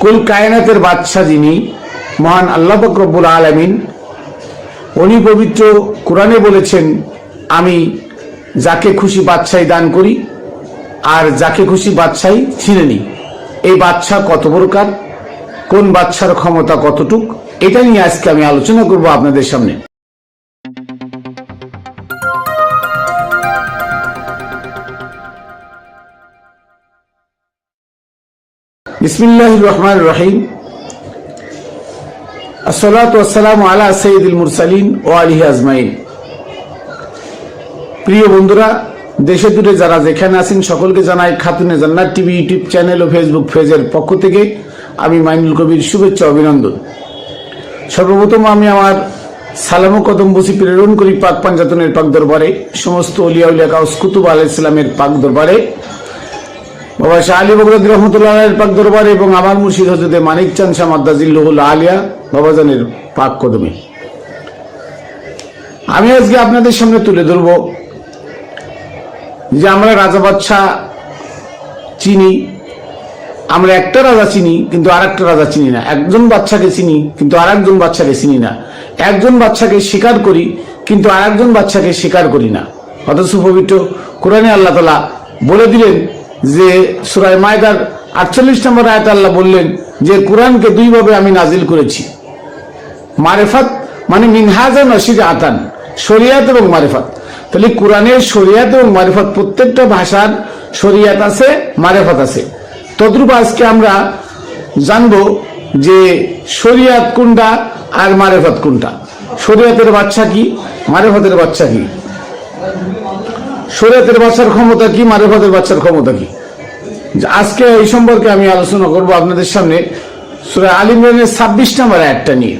কুল কায়নাতের বাদশাহ যিনি, মহান আল্লাহ বকরব্বুল আলমিন, উনি পবিত্র কোরআনে বলেছেন, আমি যাকে খুশি বাদশাহী দান করি, আর যাকে খুশি বাদশাহী ছিনে নিই। এই বাদশাহ কত প্রকার, কোন বাদশার ক্ষমতা কতটুক, এটা নিয়ে আজকে আমি আলোচনা করব আপনাদের সামনে। বিসমিল্লাহ রহমান রহিম। আসসালামু আলা সৈয়দুল মুরসালিন ও আলিহি আজমাইন। প্রিয় বন্ধুরা, দেশে দূরে যারা যেখানে আছেন, সকলকে জানাই Khatune Jannat TV YouTube channel ও ফেসবুক পেজের পক্ষ থেকে আমি মাইনুল কবির শুভেচ্ছা অভিনন্দন। সর্বপ্রথম আমি আমার সালাম কদম বসি প্রেরণ করি পাক পাঞ্জাতনের পাক দরবারে, সমস্ত অলিয়া উলিয়া কাউস কুতুব আলাহ ইসলামের পাক দরবারে। বাবা শাহ আলী বগরদ রহমতুল্লাহ পাক দরবার এবং আমার মুর্শিদ হজরতে মানিক চান শাহ মাদ্দাজিল্লুল আলিয়া বাবাজানের পাক কদমে। আমি আজকে আপনাদের সামনে তুলে ধরব যে আমরা রাজা বাদশাহ চিনি, আমরা একটা রাজা চিনি কিন্তু আর একটা রাজা চিনি না। একজন বাচ্চাকে চিনি কিন্তু আর একজন বাচ্চাকে চিনি না। একজন বাচ্চাকে স্বীকার করি কিন্তু আর একজন বাচ্চাকে স্বীকার করি না। অথচ পবিত্র কোরআনে আল্লাহ তালা বলে দিলেন যে সুরায় মায়দার আটচল্লিশ নম্বর আয়ত আল্লাহ বললেন যে কোরআনকে দুইভাবে আমি নাজিল করেছি। মারেফাত মানে মিনহাজা নসির আতান, শরিয়াত এবং মারেফাত। তাহলে কোরআনের শরিয়াত এবং মারেফাত প্রত্যেকটা ভাষার শরিয়াত আছে, মারেফাত আছে। তদ্রূপ আজকে আমরা জানব যে শরিয়াত কোনটা আর মারেফাত কোনটা। শরিয়াতের বাচ্চা কি, মারেফাতের বাচ্চা কি? শরিয়াতের বাচ্চার ক্ষমতা কি, মারেফাতের বাচ্চার ক্ষমতা কি? আজকে এই সম্পর্কে আমি আলোচনা করব আপনাদের সামনে। সুরাই আল ইমরানের ছাব্বিশ নম্বর একটা নিয়ে।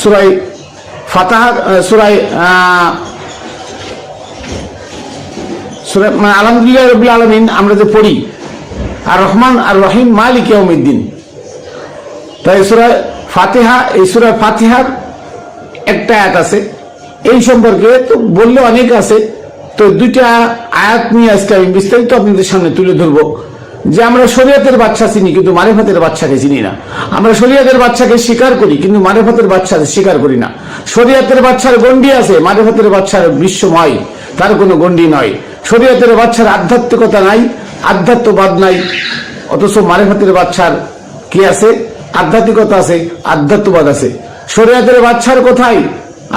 সুরাই ফাতাহ সুরাই সুরাই মানে আলহামদুলিল্লাহ রবিল আলমিন আমরা যে পড়ি, আর রহমান আর রহিম মালিক ইয়াউমিদ্দিন। তাই সুরায় ফাতিহা, এই সুরায় ফাতিহার একটা আয়াত আছে। এই সম্পর্কে তো বললে অনেক আছে। তো দুইটা আয়াত নিয়ে আজকে আমি বিস্তারিত আপনাদের সামনে তুলে ধরবো যে আমরা শরীয়তের বাচ্চা চিনি, কিন্তু মারেফাতের বাচ্চাকে চিনি না। আমরা শরীয়তের বাচ্চাকে স্বীকার করি, কিন্তু মারেফাতের বাচ্চাকে স্বীকার করি না। শরীয়তের বাচ্চার গন্ডি আছে, মারেফাতের বাচ্চার বিশ্বময়, তার কোনো গন্ডি নয়। শরীয়তের বাচ্চার আধ্যাত্মিকতা নাই, আধ্যাত্মবাদ নাই, অথচ মারেফাতের বাচ্চার কি আছে? আধ্যাত্মিকতা আছে, আধ্যাত্মবাদ আছে। শরীয়তের বাচ্চার কোথায়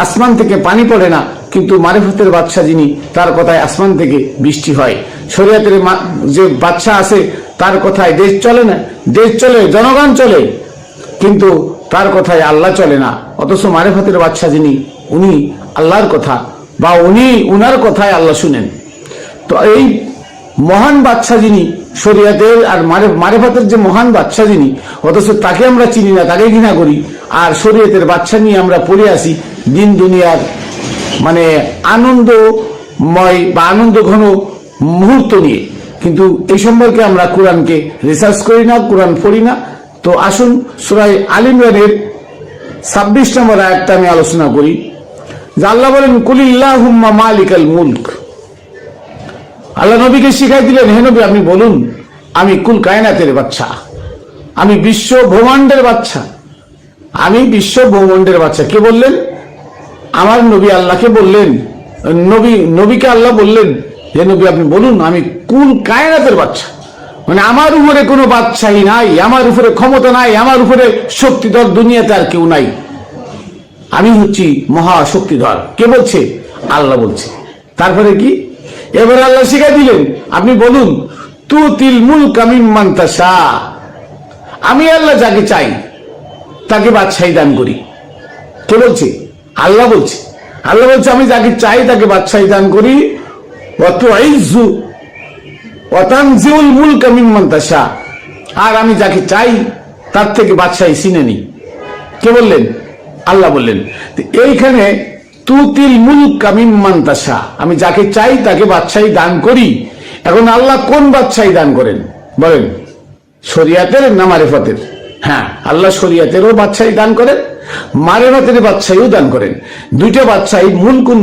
আসমান থেকে পানি পড়ে না কিন্তু মারেফতের বাচ্চা যিনি, তার কথায় আসমান থেকে বৃষ্টি হয়। শরীয়তের যে বাচ্চা আছে, তার কথায় দেশ চলে না, দেশ চলে, জনগণ চলে। কিন্তু তার কথায় আল্লাহ চলে না। অথচ মারেফতের বাচ্চা যিনি, উনি আল্লাহর কথা বা উনি উনার কথায় আল্লাহ শুনেন। তো এই মহান বাচ্চা যিনি, শরিয়াতের আর মারে মারেফাতের যে মহান বাচ্চা যিনি, অথচ তাকে আমরা চিনি না, তাকে ঘৃণা করি। আর শরীয়তের বাচ্চা নিয়ে আমরা পড়ে আসি দিন, দুনিয়ার মানে আনন্দময় বা আনন্দ ঘন মুহূর্ত নিয়ে। কিন্তু এই সম্পর্কে আমরা কোরআনকে রিসার্চ করি না, কোরআন পড়ি না। তো আসুন সুরাই আলিমরানের ছাব্বিশ নম্বর আয়াতটা আমি আলোচনা করি। যে আল্লাহ বলেন কুলিল্লাহ হুম্মা মালিকাল মুল্ক। আল্লাহ নবীকে শিখাই দিলেন, হে নবী, আপনি বলুন, আমি কুল কায়নাতের বাচ্চা। আমি বিশ্ব ব্রহ্মাণ্ডের বাচ্চা। আমি বিশ্ব ব্রহ্মাণ্ডের বাচ্চা। কে বললেন? আমার নবী আল্লাহকে বললেন, নবী, নবীকে আল্লাহ বললেন, হে নবী আপনি বলুন, আমি কোন কায়নাতের বাচ্চা? মানে আমার উপরে কোনো বাচ্চাই নাই, আমার উপরে ক্ষমতা নাই, আমার উপরে শক্তিধর দুনিয়াতে আর কেউ নাই। আমি হচ্ছি মহা শক্তিধর। কে বলছে? আল্লাহ বলছে। তারপরে কি? এবার আল্লাহ শিখাই দিলেন, আপনি বলুন তু তিল মুল কামিম মান্তাসা আমি আল্লাহ যাকে চাই, তাকে বাদশাহী দান করি। কে বলছে? আল্লাহ বলছে। আল্লাহ বলছে, আমি যাকে চাই তাকে বাদশাহী দান করি। অত মুল আর আমি যাকে চাই, তার থেকে বাদশাহী চিনে নিই। কে বললেন? আল্লাহ বললেন এইখানে তুতিল মুল কামিম মান্তাসা আমি যাকে চাই, তাকে বাদশাহী দান করি। এখন আল্লাহ কোন বাদশাহী দান করেন? বলেন, শরিয়াতের না মারেফতের? হ্যাঁ আল্লাহ শরিয়াতেরও বাদশাহী দান করেন। মারেফতের বাদশাহীও দান করেন। দুইটা বাদশাহী মূল কোন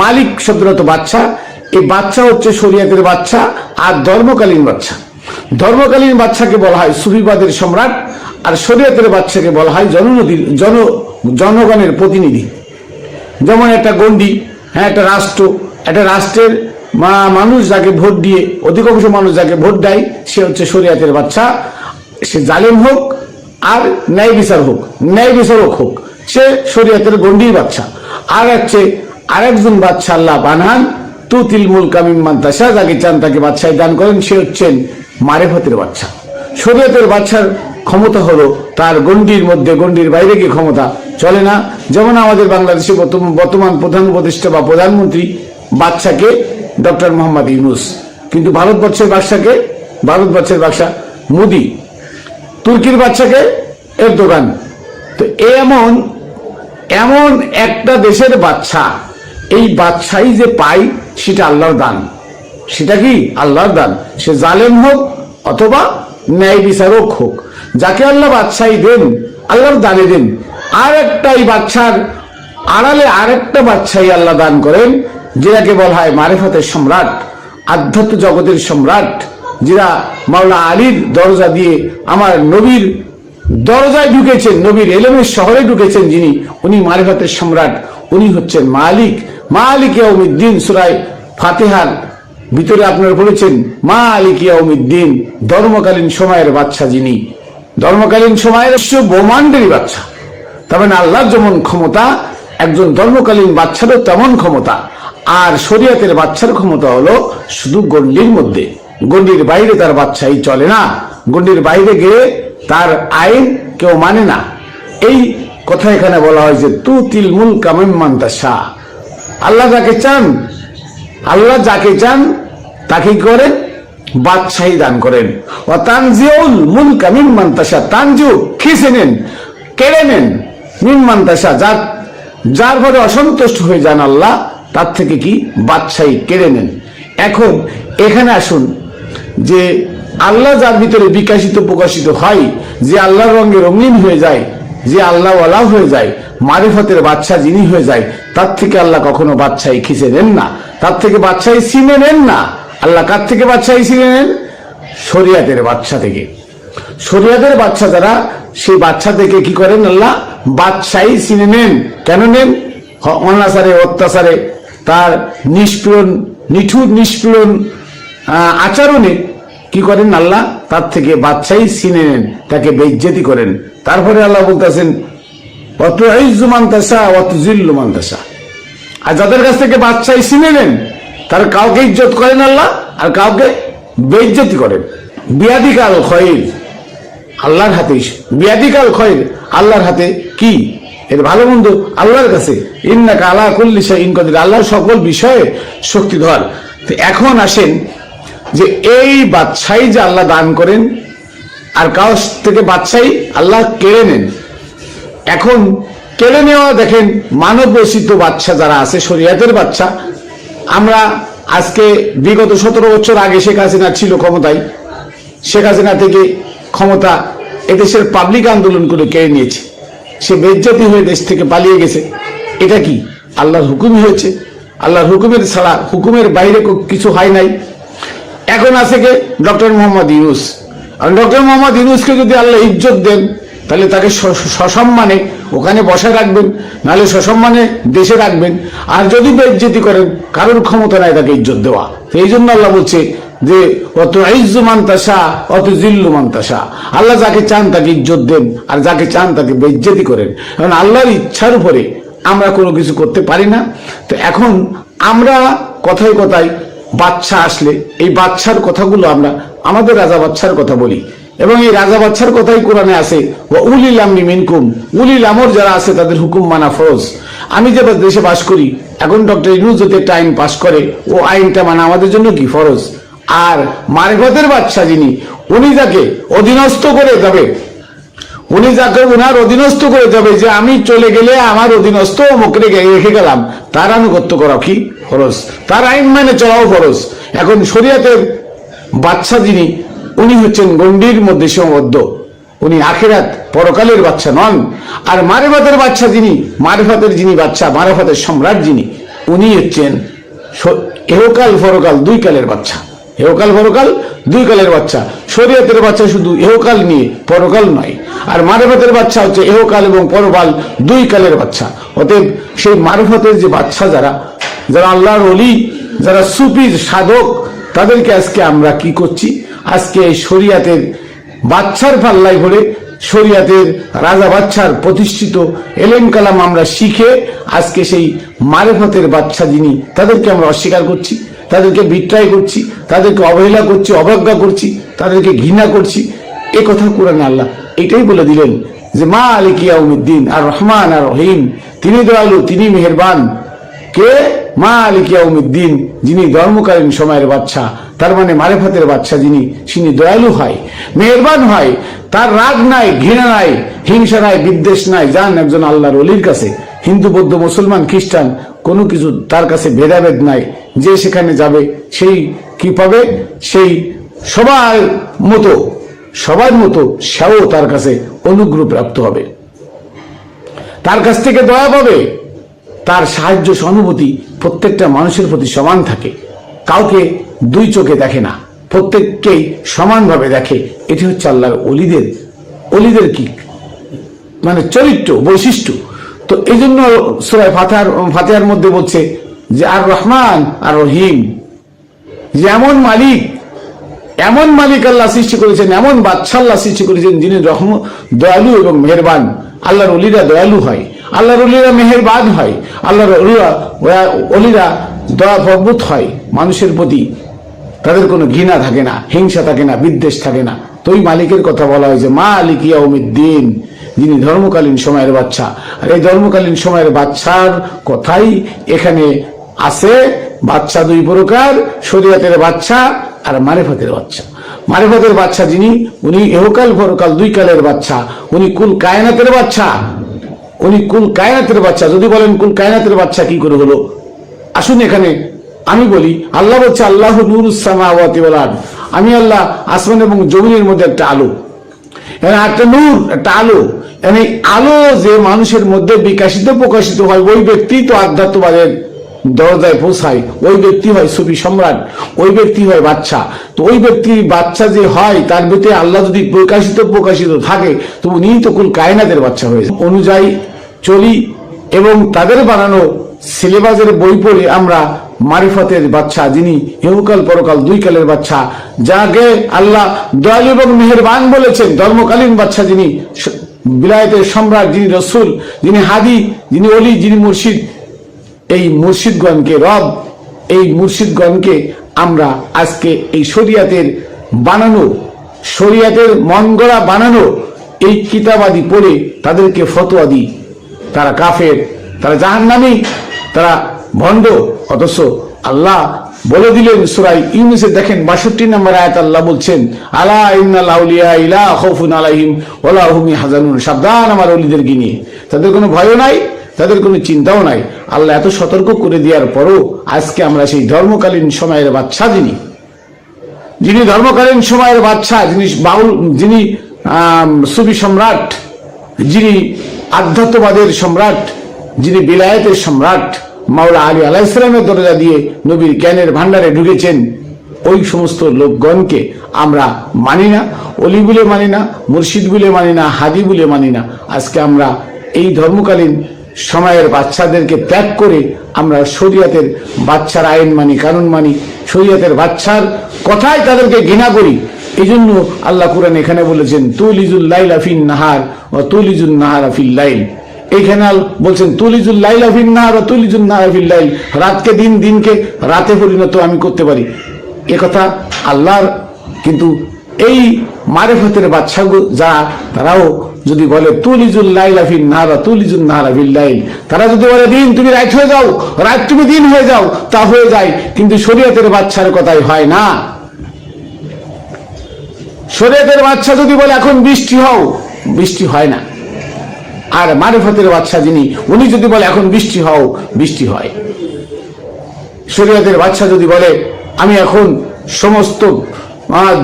মালিক শব্দরত বাচ্চা এই বাচ্চা হচ্ছে শরিয়াতের বাচ্চা আর ধর্মকালীন বাচ্চা ধর্মকালীন বাচ্চাকে বলা হয় সুফিবাদের সম্রাট আর শরীয়তের বাচ্চাকে বলা হয় জননদীর জন, জনগণের প্রতিনিধি। যেমন একটা গন্ডি হ্যাঁ একটা রাষ্ট্র, একটা রাষ্ট্রের মানুষ যাকে ভোট দিয়ে, অধিকাংশ মানুষ যাকে ভোট দেয়, সে হচ্ছে শরিয়াতের বাচ্চা সে জালেম হোক আর ন্যায় বিচার হোক, ন্যায় বিচারক হোক, সে শরিয়াতের গন্ডির বাচ্চা আর হচ্ছে আরেকজন বাচ্চা আল্লাহ বানান তুতিল মুল কামিম মান্তাসা যাকে চান তাকে বাচ্চায় দান করেন, সে হচ্ছেন মারেফতের বাচ্চা শরীয়তের বাচ্চার ক্ষমতা হলো তার গণ্ডির মধ্যে, গণ্ডির বাইরে গিয়ে ক্ষমতা চলে না। যেমন আমাদের বাংলাদেশে বর্তমান প্রধান উপদেষ্টা বা প্রধানমন্ত্রী বাচ্চাকে ডক্টর মোহাম্মদ ইউনুস। কিন্তু ভারতবর্ষের বাদশাকে, ভারতবর্ষের বাদশা মোদি তুর্কির বাচ্চাকে এর দোকান তো এমন এমন একটা দেশের বাচ্চা এই বাচ্চাই যে পাই সেটা আল্লাহর দান। সেটা কি? আল্লাহর দান। সে জালেম হোক অথবা ন্যায় বিচারক হোক, যাকে আল্লাহ বাচ্চাই দেন, আল্লাহর দানে দেন আর একটা এই বাচ্চার আড়ালে আরেকটা বাচ্চাই আল্লাহ দান করেন, যেটাকে বলা হয় মারেফতের সম্রাট, আধ্যাত্ম জগতের সম্রাট যারা মাওলা আলীর দরজা দিয়ে আমার নবীর দরজায় ঢুকেছেন, নবীর এলেমের শহরে ঢুকেছেন যিনি, উনি মারিফাতের সম্রাট, উনি হচ্ছেন মালিক। মালিক ইয়াউমিদ্দিন সুরাই ফাতেহার ভিতরে আপনারা বলেছেন মা আলিক ইয়াউমিদ্দিন, ধর্মকালীন সময়ের বাচ্চা যিনি। ধর্মকালীন সময়ের ব্রহ্মাণ্ডেরই বাচ্চা তবে আল্লাহর যেমন ক্ষমতা, একজন ধর্মকালীন বাচ্চারও তেমন ক্ষমতা। আর শরীয়তের বাচ্চার ক্ষমতা হলো শুধু গণ্ডির মধ্যে। গণ্ডির বাইরে তার বাচ্চাই চলে না। গণ্ডির বাইরে গিয়ে তার আইন কেউ মানে না। এই কথা এখানে বলা হয় যে তু তিল মুল কামিমান্তা শাহ আল্লাহ যাকে চান, আল্লাহ যাকে চান তাকে করেন, বাদশাহী দান করেন। ও তানজিউল মুল কামিম মান্তাসা তানজিউ খিসে নেন, কেড়ে নেন মিম মান্তাসা যার যার ঘরে অসন্তুষ্ট হয়ে যান আল্লাহ, তার থেকে কি? বাদশাহী কেড়ে নেন। এখন এখানে আসুন যে আল্লাহ যার ভিতরে বিকাশিত, প্রকাশিত হয়, যে আল্লাহর রঙে রঙিন হয়ে যায়, যে আল্লাহ ওয়ালা হয়ে যায়, মারিফতের বাচ্চা যিনি হয়ে যায়, তার থেকে আল্লাহ কখনো বাচ্চাই খিসে নেন না। তার থেকে বাচ্চাই সিনে নেন না। আল্লাহ কার থেকে বাচ্চাই সিনে নেন? শরিয়াতের বাচ্চা থেকে। শরিয়াতের বাচ্চা যারা, সেই বাচ্চা থেকে কি করেন আল্লাহ? বাচ্চাই চিনে নেন। কেন নেন? অনাচারে, অত্যাচারে। তার নিষ্পীড়ন নিঠুর নিষ্পীড়ন আচরণে কি করেন আল্লাহ? তার থেকে বাচ্চাই চিনে নেন, তাকে বেজ্জেতি করেন। তারপরে আল্লাহ বলতেছেন অত ইজ্জুমান্তাসা অত জিল্লুমান্তাসা আর যাদের কাছ থেকে বাচ্চাই চিনে নেন, তার কাউকে ইজ্জত করেন আল্লাহ, আর কাউকে বেজ্জতি করেন। বিয়াদিকাল খয়ের আল্লাহর হাতে বিয়াদিকাল খয়ের আল্লাহর হাতে কি? এর ভালো মন্দ আল্লাহর কাছে। ইন্নাকা আলা কুল্লি শাইইন কাদির। আল্লাহর সকল বিষয়ে শক্তিধর। তো এখন আসেন যে এই বাচ্চাই যে আল্লাহ দান করেন, আর কাউ থেকে বাচ্চাই আল্লাহ কেড়ে নেন। এখন কেড়ে নেওয়া দেখেন মানব রচিত বাচ্চা যারা আছে, শরিয়াতের বাচ্চা আমরা আজকে বিগত সতেরো বছর আগে শেখ হাসিনা ছিল ক্ষমতায়। শেখ হাসিনা থেকে ক্ষমতা এদেশের পাবলিক আন্দোলন করে কেড়ে নিয়েছে। সে বেজ্জাতি হয়ে দেশ থেকে পালিয়ে গেছে। এটা কি? আল্লাহর হুকুমই হয়েছে। আল্লাহর হুকুমের ছাড়া হুকুমের বাইরে কিছু হয় নাই। এখন আছে কে? ডক্টর মোহাম্মদ ইউনুস। আর ডক্টর মোহাম্মদ ইউনুসকে যদি আল্লাহ ইজ্জত দেন, তাহলে তাকে সসম্মানে ওখানে বসে রাখবেন, নাহলে সসম্মানে দেশে রাখবেন। আর যদি বেজ্জতি করেন, কারোর ক্ষমতা নাই তাকে ইজ্জত দেওয়া। এই জন্য আল্লাহ বলছে যে, অত ইজ্জু মান্তাসা অত জিল্লু মান্তাসা আল্লাহ যাকে চান তাকে ইজ্জত দেন, আর যাকে চান তাকে বেজ্জতি করেন। কারণ আল্লাহর ইচ্ছার উপরে আমরা কোনো কিছু করতে পারি না। তো এখন আমরা কথায় কথায় বাচ্চা আসলে, এই বাচ্চার কথাগুলো আমরা আমাদের রাজা বাচ্চার কথা বলি। এবং এই রাজা বাচ্চার কথাই কোরআনে আছে উলিল মিনকুম উলিল আমর যারা আছে তাদের হুকুম মানা ফরজ। আমি যে দেশে বাস করি, এখন ডক্টর ইউনুস যদি একটা আইন পাশ করে, ও আইনটা মানা আমাদের জন্য কি ফরজ? আর মারেফতের বাচ্চা যিনি, উনি যাকে অধীনস্থ করে যাবে উনি যাকে ওনার অধীনস্থ করে যাবে যে আমি চলে গেলে আমার অধীনস্থ অমুকে রেখে গেলাম তার আনুগত্য করা কি ফরজ? তার আইন মেনে চলাও ফরজ। এখন শরিয়াতের বাচ্চা যিনি, উনি হচ্ছেন গণ্ডির মধ্যে সীমাবদ্ধ। উনি আখেরাত পরকালের বাচ্চা নন। আর মারেফাতের বাচ্চা যিনি, মারেফাতের যিনি বাচ্চা, মারেফাতের সম্রাট যিনি, উনি হচ্ছেন এহকাল পরকাল দুই কালের বাচ্চা। এহকাল পরকাল দুই কালের বাচ্চা। শরীয়তের বাচ্চা শুধু এহকাল নিয়ে পরকাল নয়। আর মারেফতের বাচ্চা হচ্ছে এহকাল এবং পরকাল দুই কালের বাচ্চা। অতএব সেই মারফতের যে বাচ্চা যারা যারা আল্লাহর অলি যারা সুফির সাধক, তাদেরকে আজকে আমরা কি করছি? আজকে এই শরিয়াতের বাচ্চার পাল্লায় ভরে শরিয়াতের রাজা বাচ্চার প্রতিষ্ঠিত এলেম কালাম আমরা শিখে আজকে সেই মারেফতের বাচ্চা যিনি, তাদেরকে আমরা অস্বীকার করছি। তাদেরকে বিট্রাই করছি, তাদেরকে অবহেলা করছি, অবজ্ঞা করছি, তাদেরকে ঘৃণা করছি। এ কথা কোরআন আল্লাহ এটাই বলে দিলেন যে মা আলিক ইয়াউমিদ্দিন আর রহমান আর রহিম তিনি দয়ালু, তিনি মেহেরবান। কে? মা আলিক ইয়াউমিদ্দিন, যিনি ধর্মকালীন সময়ের বাচ্চা তার মানে মারেফাতের বাচ্চা যিনি তিনি দয়ালু হয়, মেহেরবান হয়। তার রাগ নাই, ঘৃণা নাই, হিংসা নাই, বিদ্বেষ নাই যান একজন আল্লাহর অলির কাছে, হিন্দু, বৌদ্ধ, মুসলমান, খ্রিস্টান, কোনো কিছু তার কাছে ভেদাভেদ নাই। যে সেখানে যাবে, সেই কি পাবে? সেই সবার মতো সবার মতো সেও তার কাছে অনুগ্রহ প্রাপ্ত হবে। তার কাছ থেকে দয়া পাবে, তার সাহায্য, সহানুভূতি প্রত্যেকটা মানুষের প্রতি সমান থাকে। কাউকে দুই চোখে দেখে না, প্রত্যেককেই সমানভাবে দেখে। এটি হচ্ছে আল্লাহর অলিদের অলিদের কি? মানে চরিত্র, বৈশিষ্ট্য। তো এই জন্য সুরায় ফাতেহার ফাতেহার মধ্যে বলছে যে আর রহমান, আর রহিম। যে এমন মালিক এমন মালিক আল্লাহ সৃষ্টি করেছেন, এমন বাচ্চা আল্লাহ সৃষ্টি করেছেন যিনি রহম, দয়ালু এবং মেহেরবান। আল্লাহর অলিরা দয়ালু হয়, আল্লাহর অলিরা মেহেরবান হয়, আল্লাহর অলিরা অলিরা দয়া প্রভূত হয় মানুষের প্রতি। তাদের কোনো ঘৃণা থাকে না, হিংসা থাকে না, বিদ্বেষ থাকে না। তো ওই মালিকের কথা বলা হয়েছে মা আলিক ইয়াউমিদ্দিন, যিনি ধর্মকালীন সময়ের বাচ্চা আর এই ধর্মকালীন সময়ের বাচ্চার কথাই এখানে আছে, বাচ্চা দুই প্রকার, শরীয়তের বাচ্চা আর মারেফতের বাচ্চা। মারেফতের বাচ্চা যিনি, উনি এহকাল পরকাল দুই কালের বাচ্চা, উনি কুল কায়নাতের বাচ্চা। উনি কুল কায়নাতের বাচ্চা। যদি বলেন কুল কায়নাতের বাচ্চা কি করে হলো? আসুন এখানে, আমি বলি, আল্লাহ বলছে, আল্লাহ নুরুসামাওয়াতি ওয়াল আরদ। আমি আল্লাহ আসমান এবং জমিনের মধ্যে একটা আলো। এখানে একটা নূর, একটা আলো। মানে আলো যে মানুষের মধ্যে বিকাশিত, প্রকাশিত হয়, ওই ব্যক্তি তো আধ্যাত্মবাদের দরজায় পৌঁছায়, ওই ব্যক্তি হয় সুফি সম্রাট, ওই ব্যক্তি হয় বাচ্চা তো ওই ব্যক্তি বাচ্চা যে হয়, তার ভিতরে আল্লাহ যদি প্রকাশিত প্রকাশিত থাকে, তো উনি তো কুল কায়নাতের বাচ্চা হয়ে যায়। অনুযায়ী চলি এবং তাদের বানানো সিলেবাসের বই পড়ে আমরা মারিফতের বাচ্চা যিনি হেউকাল পরকাল দুই কালের বাচ্চা যাকে আল্লাহ দয়ালু এবং মেহেরবান বলেছেন, ধর্মকালীন বাচ্চা যিনি বিলায়তের সম্রাট, যিনি রসুল, যিনি হাদি, যিনি অলি যিনি মুর্শিদ এই মুর্শিদগণকে রব, এই মুর্শিদগণকে আমরা আজকে এই শরিয়াতের বানানো, শরিয়াতের মন গড়া বানানো এই কিতাবাদি পড়ে তাদেরকে ফতোয়া দিই। তারা কাফের, তারা জাহান্নামী, তারা ভণ্ড, অথচ আল্লাহ বলে দিলেন সুরাই ইউনিসে দেখেন বাষট্টি নম্বর আয়াত আল্লাহ বলছেন, আলা ইন্নাল ইলা খাউফুন আলাইহিম, ওয়ালা হুম হাজানুন সাবধান আমার অলিদেরকে নিয়ে। তাদের কোনো ভয়ও নাই তাদের কোনো চিন্তাও নাই। আল্লাহ এত সতর্ক করে দেওয়ার পরও আজকে আমরা সেই ধর্মকালীন সময়ের বাচ্চা যিনি যিনি ধর্মকালীন সময়ের বাচ্চা যিনি বাউল, যিনি সুফি সম্রাট, যিনি আধ্যাত্মবাদের সম্রাট, যিনি বিলায়তের সম্রাট, মাওলা আলী আলাহ ইসলামের দরজা দিয়ে নবীর জ্ঞানের ভান্ডারে ঢুকেছেন, ওই সমস্ত লোকগণকে আমরা মানি না, অলি বলে মানি না, মুর্শিদ বলে মানি না, হাদি বলে মানি না। আজকে আমরা এই ধর্মকালীন সময়ের বাচ্চাদেরকে ত্যাগ করে আমরা শরীয়তের বাচ্চার আইন মানি, কানুন মানি, শরীয়তের বাচ্চার কথাই তাদেরকে ঘৃণা করি। এই জন্য আল্লাহ কুরান এখানে বলেছেন, তুলিজুল লাইল আফিন নাহার ও তুলিজুল নাহার আফিল লাইল। এইখানে বলছেন, তুলিজুল লাইল আফিন নাহার ও তুলিজুল নাহার আফিল লাইল। রাতকে দিন দিনকে রাতে পরিণত আমি করতে পারি। কথা আল্লাহর, কিন্তু এই মারেফতের বাচ্চা যারা তারাও যদি বলে, তুলিজুল লাইলা ফিন নাহারা তুলিজুল নাহারা ফিল লাইল। তারা যদি বলে, দিন তুমি রাত হয়ে যাও রাত তুমি দিন হয়ে যাও, তা হয়ে যায়। কিন্তু শরীয়তের বাচ্চার কথাই হয় না। শরীয়তের বাচ্চা যদি বলে, এখন বৃষ্টি হও, বৃষ্টি হয় না। আর মারেফতের বাচ্চা যিনি, উনি যদি বলে, এখন বৃষ্টি হও, বৃষ্টি হয়। শরীয়তের বাচ্চা যদি বলে, আমি এখন সমস্ত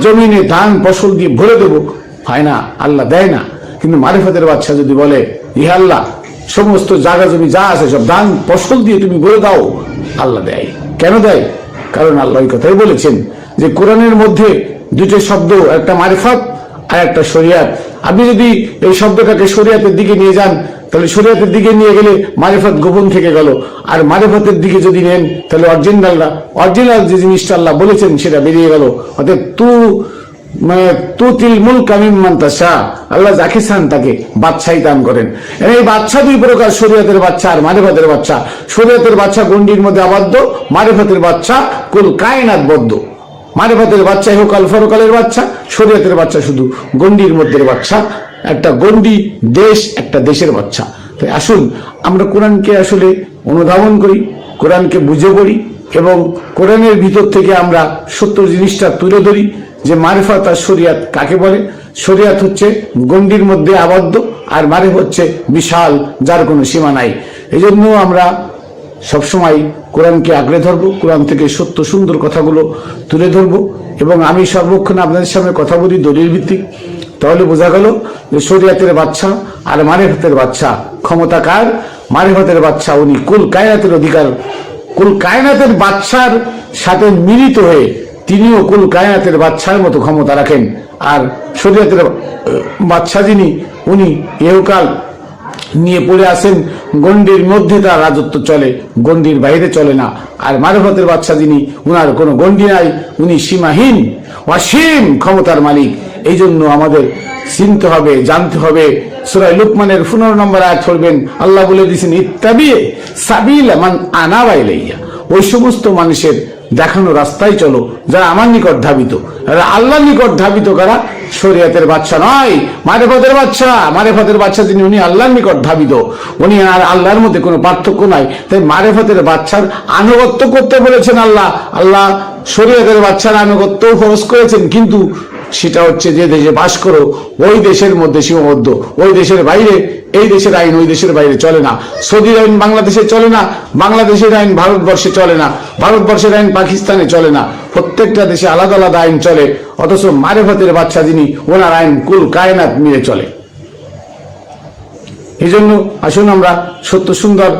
জমিনে ধান, ফসল দিয়ে ভরে দেবো, হয় না, আল্লাহ দেয় না। কিন্তু মারিফতের বাচ্চা যদি বলে, ইহে আল্লাহ, সমস্ত জায়গা জমি যা আছে সব ধান ফসল দিয়ে তুমি ভরে দাও। আল্লাহ দেয়। কেন দেয়? কারণ আল্লাহ ওই কথাই বলেছেন যে, কোরআনের মধ্যে দুটো শব্দ, একটা মারিফত আর একটা শরিয়াত। আপনি যদি এই শব্দটাকে শরিয়াতের দিকে নিয়ে যান, তাহলে শরিয়াতের দিকে নিয়ে গেলে মারিফত গোপন থেকে গেল। আর মারিফতের দিকে যদি নেন, তাহলে অরিজিনালরা অরিজিনাল যে জিনিসটা আল্লাহ বলেছেন, সেটা বেরিয়ে গেল। অর্থাৎ তু মানে তুতিল মুল কামিম মান্তাসা আল্লাহ যাকে চান তাকে বাচ্চাই দান করেন। এই বাচ্চা দুই প্রকার শরীয়তের বাচ্চা আর মারেফতের বাচ্চা শরীয়তের বাচ্চা গন্ডির মধ্যে আবদ্ধ, মারেফতের বাচ্চা কুল কায়নাত বদ্ধ। মারেফতের বাচ্চা হোক আল ফরকালের বাচ্চা শরীয়তের বাচ্চা শুধু গন্ডির মধ্যে বাচ্চা একটা গন্ডি দেশ, একটা দেশের বাচ্চা তাই আসুন, আমরা কোরআনকে আসলে অনুধাবন করি, কোরআনকে বুঝে পড়ি এবং কোরআনের ভিতর থেকে আমরা সত্য জিনিসটা তুলে ধরি। যে মারিফাত আর শরিয়াত কাকে বলে? শরিয়াত হচ্ছে গন্ডির মধ্যে আবদ্ধ আর মারিফ হচ্ছে বিশাল, যার কোনো সীমা নাই। এই জন্য আমরা সবসময় কোরআনকে আঁকড়ে ধরবো, কোরআন থেকে সত্য সুন্দর কথাগুলো তুলে ধরবো এবং আমি সর্বক্ষণ আপনাদের সামনে কথা বলি দলিল ভিত্তিক। তাহলে বোঝা গেল যে শরিয়াতের বাচ্চা আর মারেফতের বাচ্চা ক্ষমতা কার? মারেফতের বাচ্চা উনি কুল কায়নাতের অধিকার, কুল কায়নাতের বাচ্চার সাথে মিলিত হয়ে তিনিও কুল কায়নাতের বাচ্চার মতো ক্ষমতা রাখেন। আর শরীয়তের বাচ্চা যিনি, উনি এহকাল নিয়ে পড়ে আসেন গন্ডির মধ্যে তার রাজত্ব চলে গন্ডির বাইরে চলে না। আর মারফতের বাচ্চা যিনি, উনার কোনো গন্ডি নাই, উনি সীমাহীন, অসীম ক্ষমতার মালিক। এই জন্য আমাদের চিনতে হবে, জানতে হবে। সুরাই লুকমানের পনেরো নম্বর আয়াত পড়বেন, আল্লাহ বলে দিয়েছেন ইত্তাবিয়ে সাবিল মান আনাবাইলাইয়া ওই সমস্ত মানুষের দেখানো রাস্তায় চলো, যারা আমার নিকট ধাবিত আল্লাহ নিকট ধাবিত, কারা শরিয়াতের বাচ্চা নয়, মারেফতের বাচ্চা মারেফতের বাচ্চা তিনি উনি আল্লাহর নিকট ধাবিত। উনি আর আল্লাহর মধ্যে কোনো পার্থক্য নাই। তাই মারেফতের বাচ্চার আনুগত্য করতে বলেছেন আল্লাহ। আল্লাহ শরীয়তের বাচ্চার আনুগত্য খরচ করেছেন, কিন্তু সেটা হচ্ছে যে দেশে বাস করো, ওই দেশের মধ্যে সীমাবদ্ধ। ওই দেশের বাইরে, এই দেশের আইন ওই দেশের বাইরে চলে না। সৌদির আইন বাংলাদেশে চলে না, বাংলাদেশের আইন ভারতবর্ষে চলে না, ভারতবর্ষের আইন পাকিস্তানে চলে না। প্রত্যেকটা দেশে আলাদা আলাদা আইন চলে, অথচ মারে মারেফতের বাচ্চা যিনি, ওনার আইন কুল কায়নাত মিলে চলে। এই জন্য আসুন আমরা সত্য সুন্দর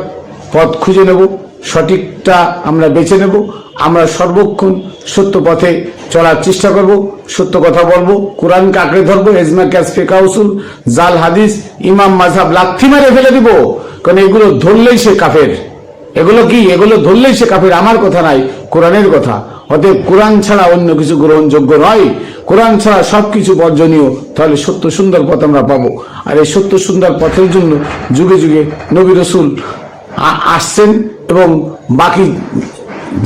পথ খুঁজে নেব। সঠিকটা আমরা বেছে নেব। আমরা সর্বক্ষণ সত্য পথে চলার চেষ্টা করব। সত্য কথা বলব। কোরআনকে আঁকড়ে ধরবো। এজমা ক্যাস ফেকাউসুল জাল হাদিস, ইমাম মাঝাব লাথি মেরে ফেলে দিব। কারণ এগুলো ধরলেই সে কাফের। এগুলো কি? এগুলো ধরলেই সে কাফের। আমার কথা নাই, কোরআনের কথা। অতএব কোরআন ছাড়া অন্য কিছু গ্রহণযোগ্য নয়। কোরআন ছাড়া সবকিছু বর্জনীয়। তাহলে সত্য সুন্দর পথ আমরা পাবো। আর এই সত্য সুন্দর পথের জন্য যুগে যুগে নবী রসুল আসছেন। এবং বাকি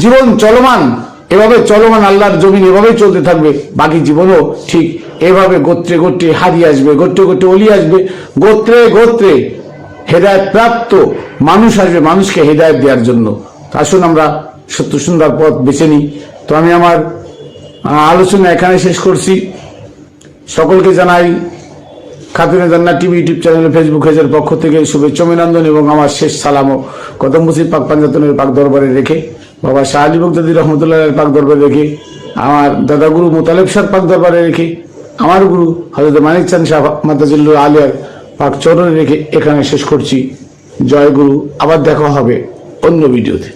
জীবন চলমান, এভাবে চলমান আল্লাহর জমিন এভাবেই চলতে থাকবে, বাকি জীবনও ঠিক এভাবে গোত্রে গোত্রে হারিয়ে আসবে, গোত্রে গোত্রে অলি আসবে, গোত্রে গোত্রে হেদায়ত প্রাপ্ত মানুষ আসবে, মানুষকে হেদায়ত দেওয়ার জন্য। আসুন আমরা সত্য সুন্দর পথ বেছে নিই। তো আমি আমার আলোচনা এখানে শেষ করছি। সকলকে জানাই Khatune Jannat TV, YouTube channel Facebook পেজের পক্ষ থেকে শুভেচ্ছা, অভিনন্দন এবং আমার শেষ সালামও কদম মুসিদ পাক পাঞ্জাতনের পাক দরবারে রেখে, বাবা শাহ আলী বগদাদি রহমতুল্লাহ পাক দরবারে রেখে, আমার দাদাগুরু মোতালেব শাহ পাক দরবারে রেখে, আমার গুরু হজরত মানিক চান শাহ মাতাজুল্লুর আলিয়ার পাক চরণে রেখে এখানে শেষ করছি। জয় গুরু, আবার দেখা হবে অন্য ভিডিওতে।